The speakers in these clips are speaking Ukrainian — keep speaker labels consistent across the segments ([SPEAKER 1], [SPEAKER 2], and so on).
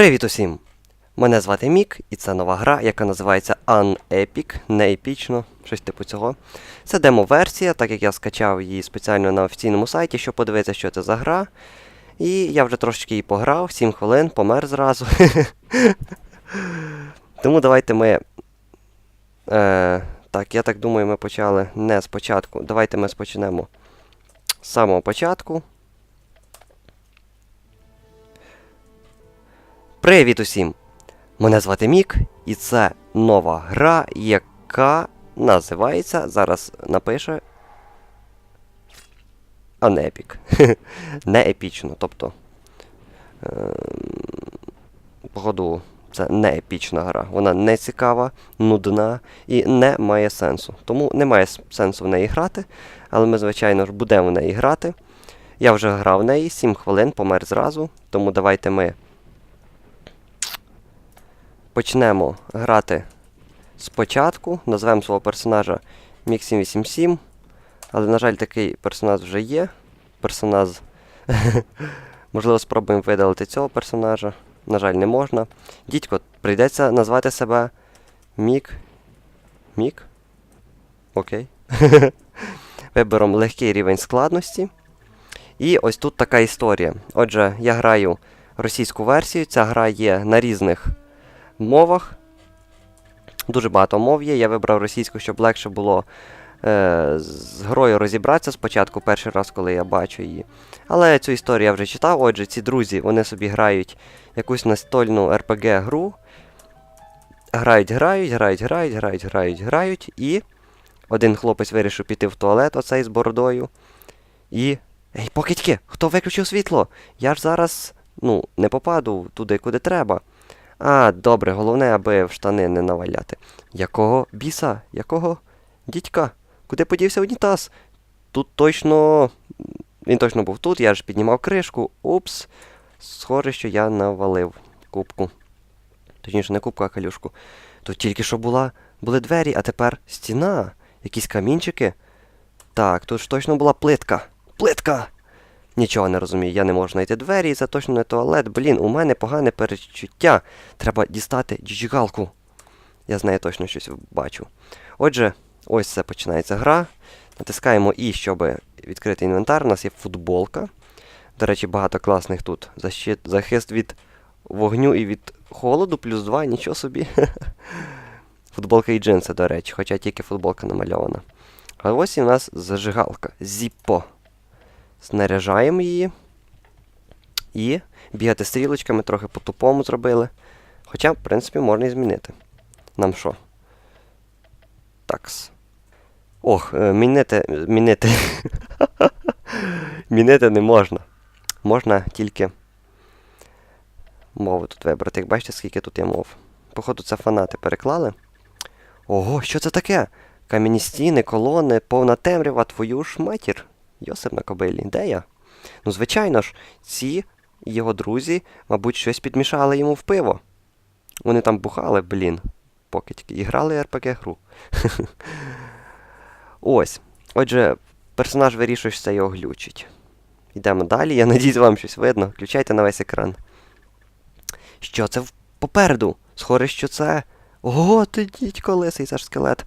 [SPEAKER 1] Привіт усім! Мене звати Мік, і це нова гра, яка називається Unepic, не щось типу цього. Це демо-версія, так як я скачав її спеціально на офіційному сайті, щоб подивитися, що це за гра. І я вже трошечки її пограв, 7 хвилин, помер зразу. Тому давайте ми. Е, так, я так думаю, ми почали не спочатку. Давайте ми спочнемо з самого початку. Привіт усім! Мене звати Мік, і це нова гра, яка називається. Зараз напише. А не епік. не епічно. Тобто. Е, походу, це не епічна гра. Вона не цікава, нудна і не має сенсу. Тому немає сенсу в неї грати. Але ми, звичайно ж, будемо в неї грати. Я вже грав в неї 7 хвилин, помер зразу. Тому давайте ми почнемо грати спочатку. Назвемо свого персонажа Мік 787. Але, на жаль, такий персонаж вже є. Персонаж. Можливо, спробуємо видалити цього персонажа. На жаль, не можна. Дідько, прийдеться назвати себе Мік. Мік? Окей. Виберемо легкий рівень складності. І ось тут така історія. Отже, я граю російську версію. Ця гра є на різних мовах. Дуже багато мов є. Я вибрав російську, щоб легше було е, з грою розібратися спочатку, перший раз, коли я бачу її. Але цю історію я вже читав. Отже, ці друзі вони собі грають якусь настольну RPG-гру. Грають, грають, грають, грають, грають, грають, грають. І один хлопець вирішив піти в туалет, оцей з бородою. І. Ей, покидьки, хто виключив світло? Я ж зараз, ну, не попаду туди, куди треба. А, добре, головне, аби в штани не наваляти. Якого біса? Якого? Дідька, куди подівся унітаз? Тут точно. Він точно був тут, я ж піднімав кришку. Упс. Схоже, що я навалив кубку. Точніше, не кубку, а калюшку. Тут тільки що була, були двері, а тепер стіна. Якісь камінчики. Так, тут ж точно була плитка. Плитка! Нічого не розумію, я не можу знайти двері, і це точно не туалет. Блін, у мене погане перечуття. Треба дістати джигалку. Я з нею точно щось бачу. Отже, ось це починається гра. Натискаємо І, щоб відкрити інвентар. У нас є футболка. До речі, багато класних тут. Защит, захист від вогню і від холоду, плюс 2, нічого собі. Футболка і джинси, до речі, хоча тільки футболка намальована. А ось і в нас зажигалка. Зіппо. Снаряжаємо її. І бігати стрілочками трохи по-тупому зробили. Хоча, в принципі, можна і змінити. Нам що? Такс. Ох, е, мінити. Мінити. мінити не можна. Можна тільки мови тут вибрати. Як бачите, скільки тут є мов. Походу, це фанати переклали. Ого, що це таке? Кам'яні стіни, колони, повна темрява, твою ж матір. Йосип на кобилі, де я? Ну, звичайно ж, ці його друзі, мабуть, щось підмішали йому в пиво. Вони там бухали, блін, покидьки, і грали РПГ-гру. Ось. Отже, персонаж вирішує, що це його глючить. Йдемо далі. Я надіюсь, вам щось видно. Включайте на весь екран. Що це попереду? Схоже, що це. Ого, ти дідько лисий, це ж скелет.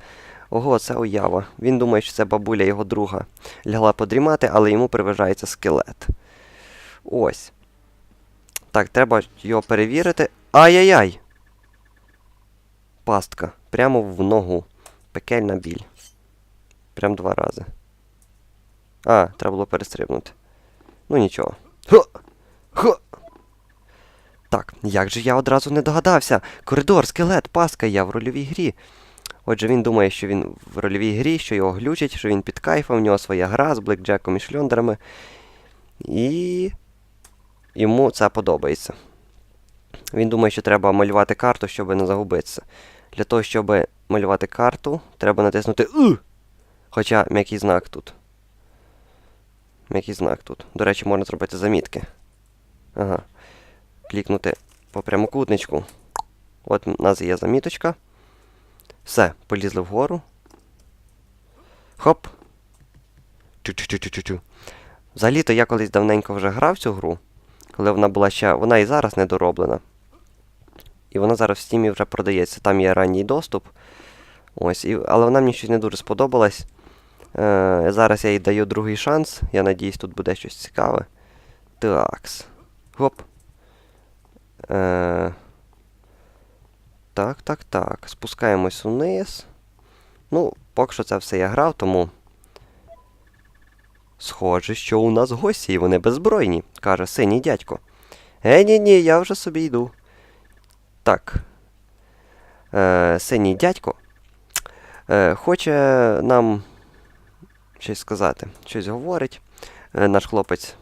[SPEAKER 1] Ого, це уява. Він думає, що це бабуля його друга. Лягла подрімати, але йому приважається скелет. Ось. Так, треба його перевірити. Ай-яй-яй! Пастка. Прямо в ногу. Пекельна біль. Прям два рази. А, треба було перестрибнути. Ну нічого. Хо! Хо! Так, як же я одразу не догадався? Коридор, скелет, пастка, я в рольовій грі. Отже, він думає, що він в рольовій грі, що його глючить, що він під кайфом, в нього своя гра з блекджеком і шльондерами. І йому це подобається. Він думає, що треба малювати карту, щоб не загубитися. Для того, щоб малювати карту, треба натиснути У. Хоча м'який знак тут. М'який знак тут. До речі, можна зробити замітки. Ага. Клікнути по прямокутничку. От у нас є заміточка. Все, полізли вгору. Хоп. Чу-чу-чу-чу-чу. Взагалі-то я колись давненько вже грав цю гру, коли вона була ще. Вона і зараз недороблена. і вона зараз в стімі вже продається. Там є ранній доступ. Ось, і, але вона мені щось не дуже сподобалась. Е, зараз я їй даю другий шанс. Я надіюсь, тут буде щось цікаве. Такс. Гоп. Е, так, так, так. Спускаємось вниз. Ну, поки що це все я грав, тому. Схоже, що у нас гості, і вони беззбройні, каже синій дядько. Е, ні, ні, я вже собі йду. Так. Е, синій дядько е, хоче нам щось сказати, щось говорить. Е, наш хлопець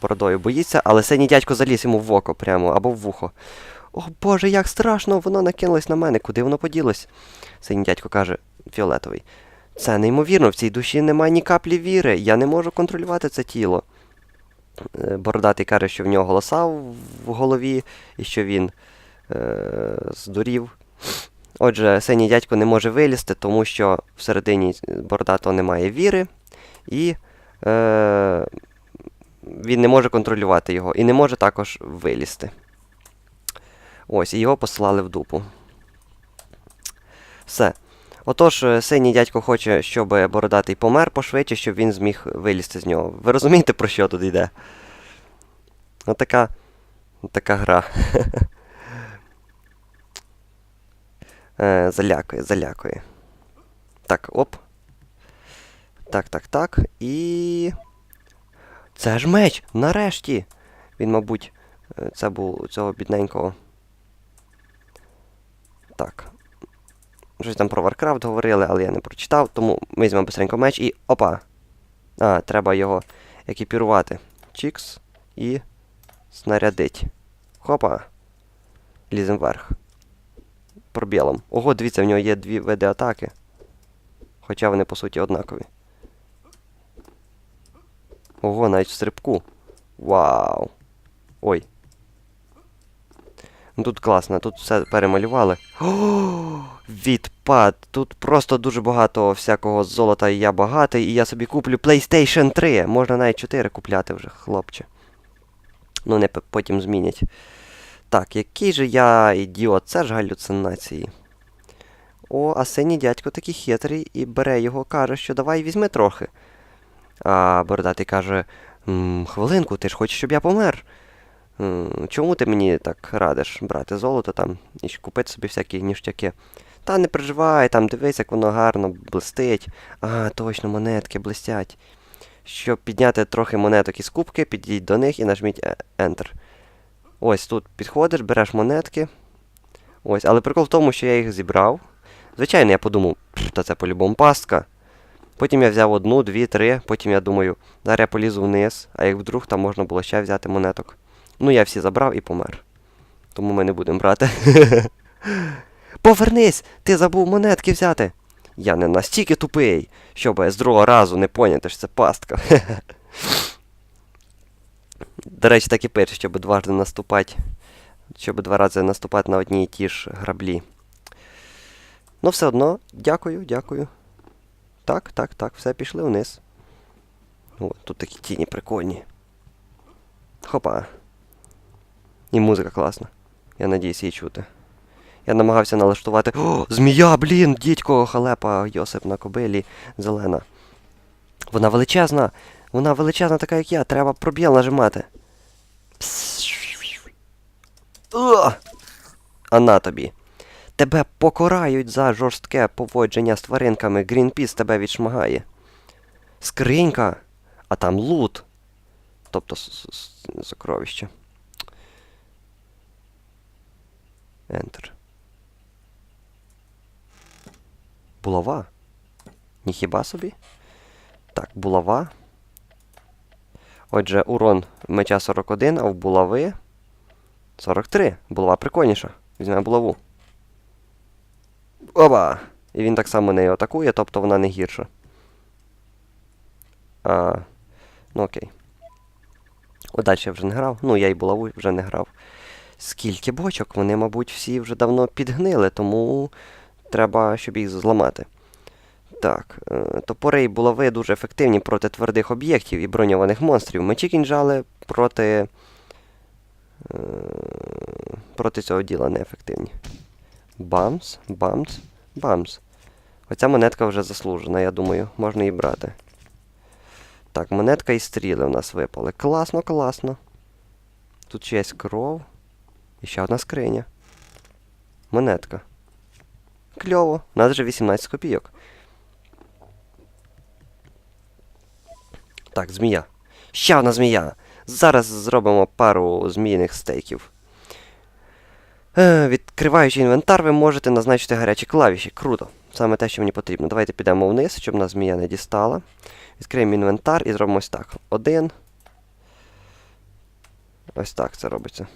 [SPEAKER 1] бородою боїться, але синій дядько заліз йому в око прямо або в вухо. О Боже, як страшно, воно накинулось на мене, куди воно поділось? Синій дядько каже, фіолетовий. Це неймовірно, в цій душі немає ні каплі віри, я не можу контролювати це тіло. Е, Бородатий каже, що в нього голоса в голові і що він е, здурів. Отже, синій дядько не може вилізти, тому що всередині бородатого немає віри, і е, він не може контролювати його, і не може також вилізти. Ось, і його послали в дупу. Все. Отож, е, синій дядько хоче, щоб бородатий помер пошвидше, щоб він зміг вилізти з нього. Ви розумієте, про що тут йде? Отака. Така гра. Е, залякує, залякує. Так, оп. Так, так, так. І. Це ж меч! Нарешті! Він, мабуть, е, це був цього бідненького. Так. Щось там про Warcraft говорили, але я не прочитав, тому ми візьмемо быстренько меч і. Опа! А, треба його екіпірувати. Чікс і. Снарядить. Хопа. Лізем вверх. Пробілом. Ого, дивіться, в нього є дві види атаки. Хоча вони, по суті, однакові. Ого, навіть в стрибку. Вау. Ой. Ну тут класно, тут все перемалювали. О, відпад! Тут просто дуже багато всякого золота, і я багатий, і я собі куплю PlayStation 3. Можна навіть 4 купляти вже, хлопче. Ну, не потім змінять. Так, який же я ідіот, це ж галюцинації. О, а синій дядько такий хитрий і бере його, каже, що давай візьми трохи. А бородатий каже: «М, хвилинку, ти ж хочеш, щоб я помер. Чому ти мені так радиш брати золото там і купити собі всякі ніштяки? Та не переживай, там дивись, як воно гарно блистить. А, точно, монетки блистять. Щоб підняти трохи монеток із кубки, підійдіть до них і нажміть е- Enter. Ось тут підходиш, береш монетки. Ось, але прикол в тому, що я їх зібрав. Звичайно, я подумав, та це по-любому пастка. Потім я взяв одну, дві, три, потім я думаю, зараз я полізу вниз, а як вдруг там можна було ще взяти монеток. Ну, я всі забрав і помер. Тому ми не будемо брати. Повернись! Ти забув монетки взяти. Я не настільки тупий, щоб з другого разу не поняти, що це пастка. До речі, так і пише, щоб дважди наступати. Щоб два рази наступати на одні і ті ж граблі. Ну, все одно, дякую, дякую. Так, так, так, все, пішли вниз. О, тут такі тіні прикольні. Хопа. І музика класна. Я надіюсь її чути. Я намагався налаштувати. О, змія, блін! Дідько, халепа, Йосип на кобилі, зелена. Вона величезна! Вона величезна, така, як я. Треба пробіл нажимати. О! А на тобі. Тебе покарають за жорстке поводження з тваринками. Грінпіс тебе відшмагає. Скринька, а там лут. Тобто сокровище. Enter. Булава? Ніхіба собі? Так, булава. Отже, урон меча 41, а в булави 43. Булава прикольніша. Візьмемо булаву. Оба! І він так само нею атакує, тобто вона не гірша. А, ну окей. О, далі я вже не грав. Ну, я і булаву вже не грав. Скільки бочок? Вони, мабуть, всі вже давно підгнили, тому треба, щоб їх зламати. Так, е, топори і булави дуже ефективні проти твердих об'єктів і броньованих монстрів. Мечі кінжали проти Е, проти цього діла неефективні. Бамс, бамс, бамс. Оця монетка вже заслужена, я думаю, можна її брати. Так, монетка і стріли у нас випали. Класно, класно. Тут ще є кров. Ще одна скриня. Монетка. Кльово. У нас вже 18 копійок. Так, змія. Ще одна змія. Зараз зробимо пару зміїних стейків. Е, відкриваючи інвентар, ви можете назначити гарячі клавіші. Круто. Саме те, що мені потрібно. Давайте підемо вниз, щоб нас змія не дістала. Відкриємо інвентар і зробимо ось так. Один. Ось так це робиться.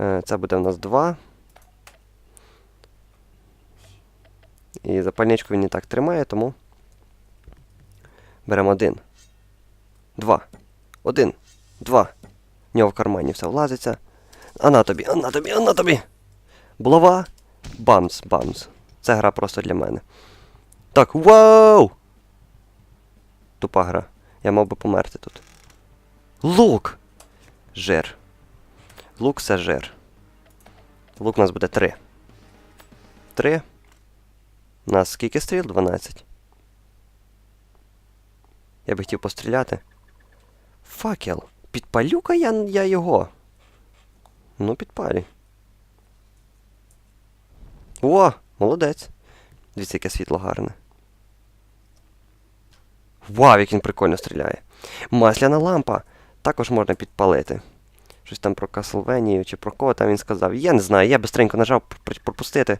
[SPEAKER 1] Е, Це буде у нас 2. І запальничку він не так тримає, тому беремо один. Два. Один. Два. В нього в кармані все влазиться. А на тобі, а на тобі, а на тобі. Булава. Бамс, бамс. Це гра просто для мене. Так, вау! Тупа гра. Я мав би померти тут. Лук! Жир. Лук жир. Лук у нас буде 3. 3. У нас скільки стріл? 12. Я би хотів постріляти. Факел. Підпалю-ка я, я його. Ну, підпалюй. О, молодець. Дивіться, яке світло гарне. Вау, як він прикольно стріляє. Масляна лампа. Також можна підпалити. Щось там про Каслвенію чи про кого там він сказав. Я не знаю, я бистренько нажав пропустити.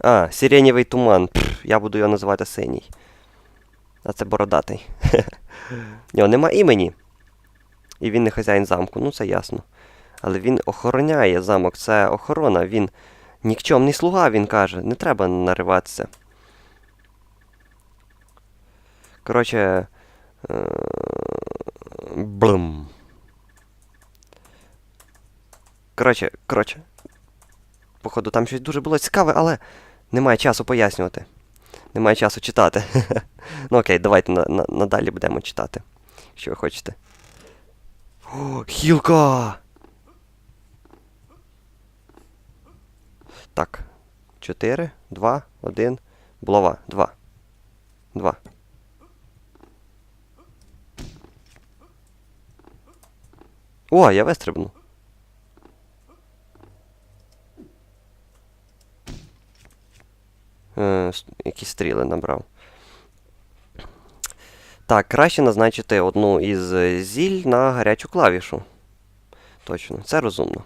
[SPEAKER 1] А, сиренєвий туман. Пф, я буду його називати синій. А це бородатий. Нього нема імені. І він не хазяїн замку, ну це ясно. Але він охороняє замок, це охорона, він нікчемний слуга, він каже, не треба нариватися. Коротше. Блум. Коротше, коротше. Походу, там щось дуже було цікаве, але немає часу пояснювати. Немає часу читати. ну окей, давайте на, на, надалі будемо читати. Якщо ви хочете. О, хілка! Так. 4, 2, 1. Булава. 2. 2. О, я вистрибнув. Е, якісь стріли набрав. Так, краще назначити одну із е, зіль на гарячу клавішу. Точно, це розумно.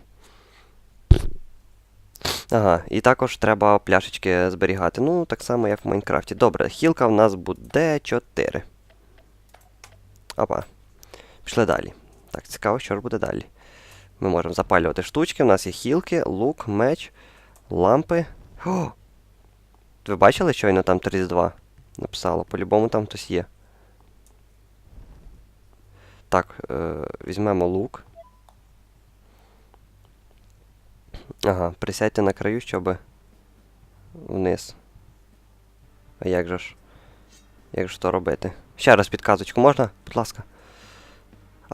[SPEAKER 1] Ага, і також треба пляшечки зберігати. Ну, так само, як в Майнкрафті. Добре, хілка в нас буде 4. Опа. Пішли далі. Так, цікаво, що ж буде далі. Ми можемо запалювати штучки. У нас є хілки, лук, меч, лампи. О! Ви бачили, щойно там 32 написало? По-любому там хтось є. Так, е, візьмемо лук. Ага, присядьте на краю, щоб вниз. А як же ж? Як же то робити? Ще раз підказочку можна, будь ласка.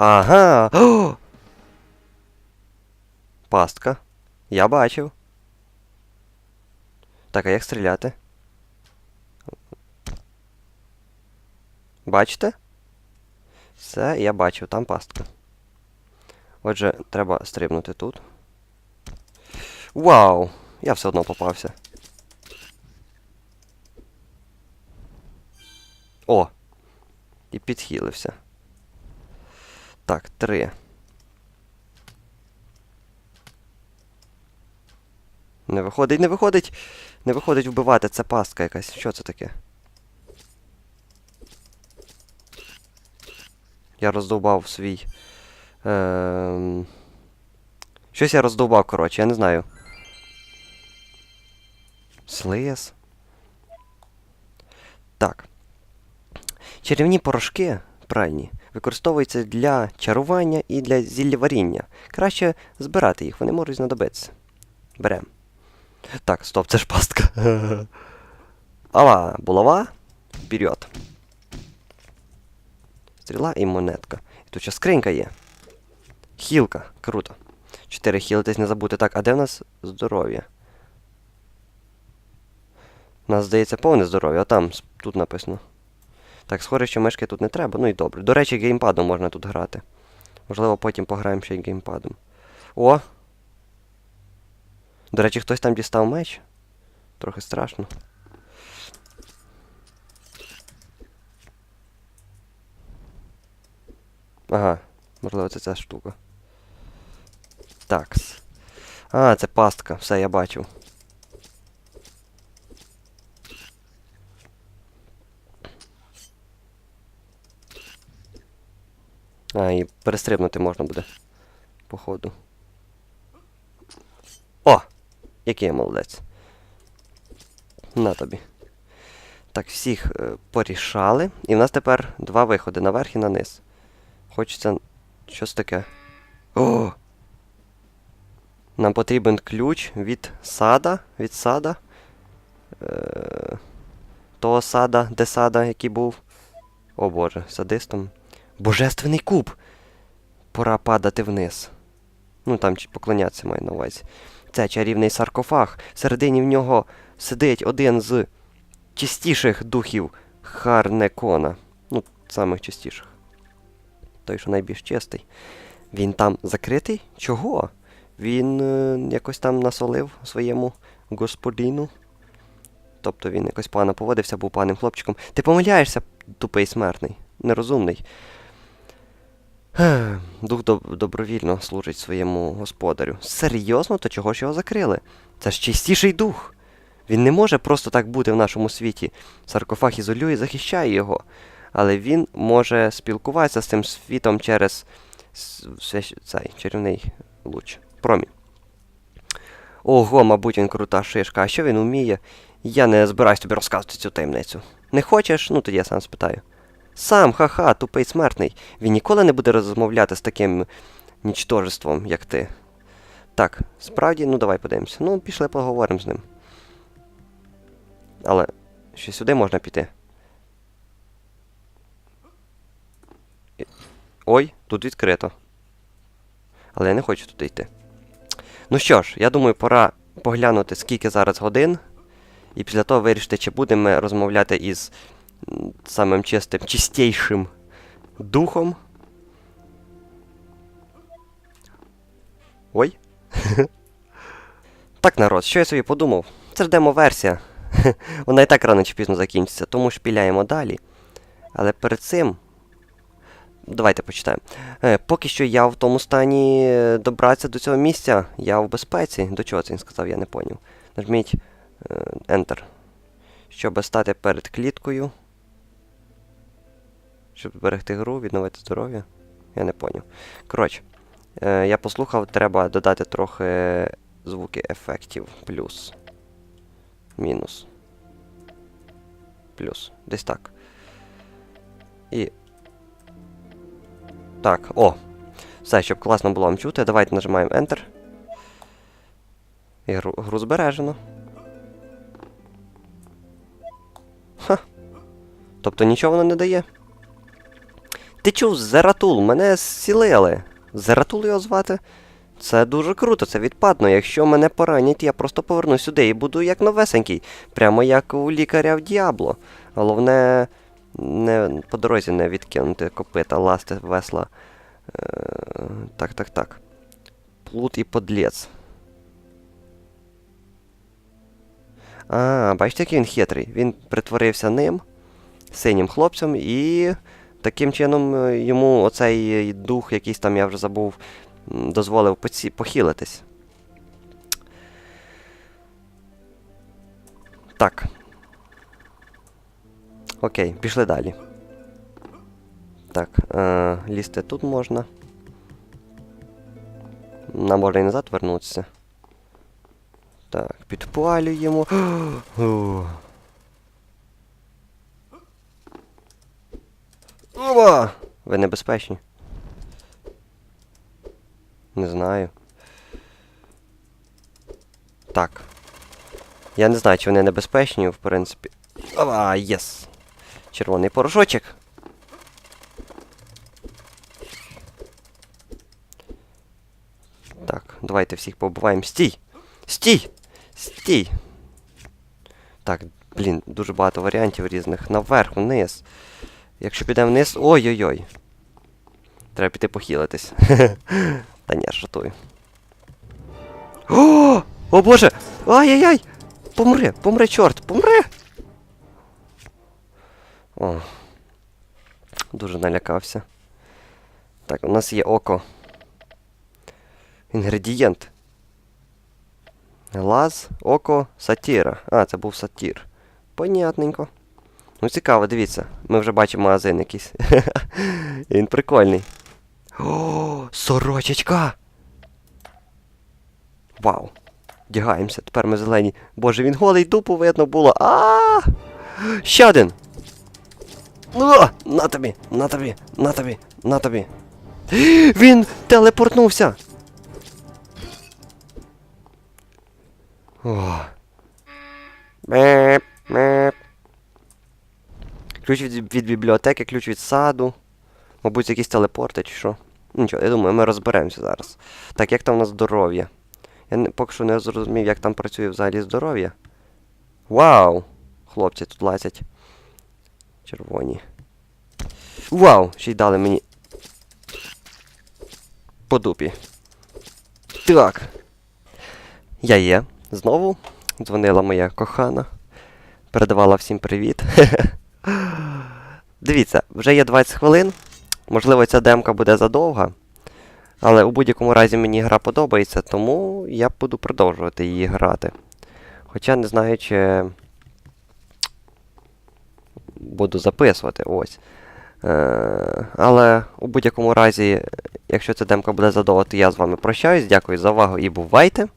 [SPEAKER 1] Ага! О! Пастка. Я бачив. Так, а як стріляти? Бачите? Все, я бачив, там пастка. Отже, треба стрибнути тут. Вау! Я все одно попався. О! І підхилився. Так, три. Не виходить, не виходить! Не виходить вбивати, це пастка якась. Що це таке? Я роздовбав свій. Ем... Щось я роздовбав, коротше, я не знаю. Слиз. Так. Чарівні порошки пральні використовуються для чарування і для зіллєваріння. Краще збирати їх, вони можуть знадобитися. Берем. Так, стоп, це ж пастка. Ава, булава. Вперед. стріла і монетка. І тут ще скринька є. Хілка. Круто. Чотири хілитись не забути. Так, а де в нас здоров'я? У нас, здається, повне здоров'я, а там тут написано. Так, схоже, що мишки тут не треба, ну і добре. До речі, геймпадом можна тут грати. Можливо, потім пограємо ще й геймпадом. О! До речі, хтось там дістав меч. Трохи страшно. Ага, можливо, це ця штука. Такс. А, це пастка, все, я бачив. А, і перестрибнути можна буде. Походу. О! Який я молодець. На тобі. Так, всіх е, порішали. І в нас тепер два виходи наверх і на низ. Хочеться. Щось таке. О! Нам потрібен ключ від сада. Від сада. Е, того сада, де сада, який був. О боже, садистом. Божественний куб! Пора падати вниз. Ну там чи поклонятися маю на увазі. Це чарівний саркофаг. Всередині в нього сидить один з чистіших духів Харнекона. Ну, самих чистіших. Той, що найбільш чистий. Він там закритий? Чого? Він е, якось там насолив своєму господину. Тобто він якось погано поводився, був поганим хлопчиком. Ти помиляєшся, тупий смертний, нерозумний. Дух доб- добровільно служить своєму господарю. Серйозно, то чого ж його закрили? Це ж чистіший дух. Він не може просто так бути в нашому світі. Саркофаг ізолює і захищає його. Але він може спілкуватися з цим світом через цей чарівний луч. Промінь. Ого, мабуть, він крута шишка. А що він уміє? Я не збираюсь тобі розказувати цю таємницю. Не хочеш? Ну тоді я сам спитаю. Сам, ха-ха, тупий смертний. Він ніколи не буде розмовляти з таким нічтожеством, як ти. Так, справді, ну давай подивимося. Ну, пішли поговоримо з ним. Але ще сюди можна піти. Ой, тут відкрито. Але я не хочу туди йти. Ну що ж, я думаю, пора поглянути, скільки зараз годин. І після того вирішити, чи будемо розмовляти із м, самим чистим, чистейшим духом. Ой. так, народ, що я собі подумав? Це ж демо-версія. Вона і так рано чи пізно закінчиться, тому шпіляємо далі. Але перед цим. Давайте почитаємо. Е, поки що я в тому стані е, добратися до цього місця. Я в безпеці. До чого це він сказав, я не поняв. Нажміть е, Enter. Щоб стати перед кліткою. Щоб зберегти гру, відновити здоров'я. Я не поняв. Коротше, е, я послухав, треба додати трохи звуки ефектів. Плюс. Мінус. Плюс. Десь так. І. Так, о. Все, щоб класно було вам чути. Давайте нажимаємо Enter. І гру, гру збережено. Ха. Тобто нічого воно не дає. Ти чув, Зератул, мене зцілили. Зератул його звати? Це дуже круто, це відпадно. Якщо мене поранять, я просто поверну сюди і буду як новесенький. Прямо як у лікаря в Діабло. Головне, не, по дорозі не відкинути копита, ласти, весла. Е, так, так, так. Плут і подлець. А, бачите, який він хитрий. Він притворився ним, синім хлопцем, і таким чином е, йому оцей дух, якийсь там я вже забув, дозволив похилитись. Так. Окей, пішли далі. Так, е, лізти тут можна. Нам можна і назад вернутися. Так, підпалюємо. Ова! Ви небезпечні. Не знаю. Так. Я не знаю, чи вони небезпечні, в принципі. Опа, єс! Червоний порошочок. Так, давайте всіх побуваємо. Стій! Стій! Стій! Так, блін, дуже багато варіантів різних. Наверх, вниз. Якщо підемо вниз. Ой-ой-ой. Треба піти похилитись. Та ні, жартую. О! О боже! Ай-яй-яй! Помри! Помри, чорт! Помри! О. Дуже налякався. Так, у нас є око. Інгредієнт. Глаз, око, сатіра. А, це був сатір. Понятненько. Ну, цікаво, дивіться. Ми вже бачимо магазин якийсь. Він прикольний. О, сорочечка! Вау! Вдягаємося, тепер ми зелені. Боже, він голий дупу видно було. А! Ще один! О, на тобі, на тобі, на тобі, на тобі. Він телепортнувся. О. Меп, меп. Ключ від, від бібліотеки, ключ від саду. Мабуть, якісь телепорти чи що. Нічого, я думаю, ми розберемося зараз. Так, як там у нас здоров'я? Я не, поки що не зрозумів, як там працює взагалі здоров'я. Вау! Хлопці тут лазять. Червоні. Вау! Ще й дали мені. По дупі. Так. Я є. Знову дзвонила моя кохана. Передавала всім привіт. Дивіться, вже є 20 хвилин. Можливо, ця демка буде задовга. Але у будь-якому разі мені гра подобається, тому я буду продовжувати її грати. Хоча не знаю, чи буду записувати ось. Е, але у будь-якому разі, якщо ця демка буде задовго, то я з вами прощаюсь. Дякую за увагу і бувайте!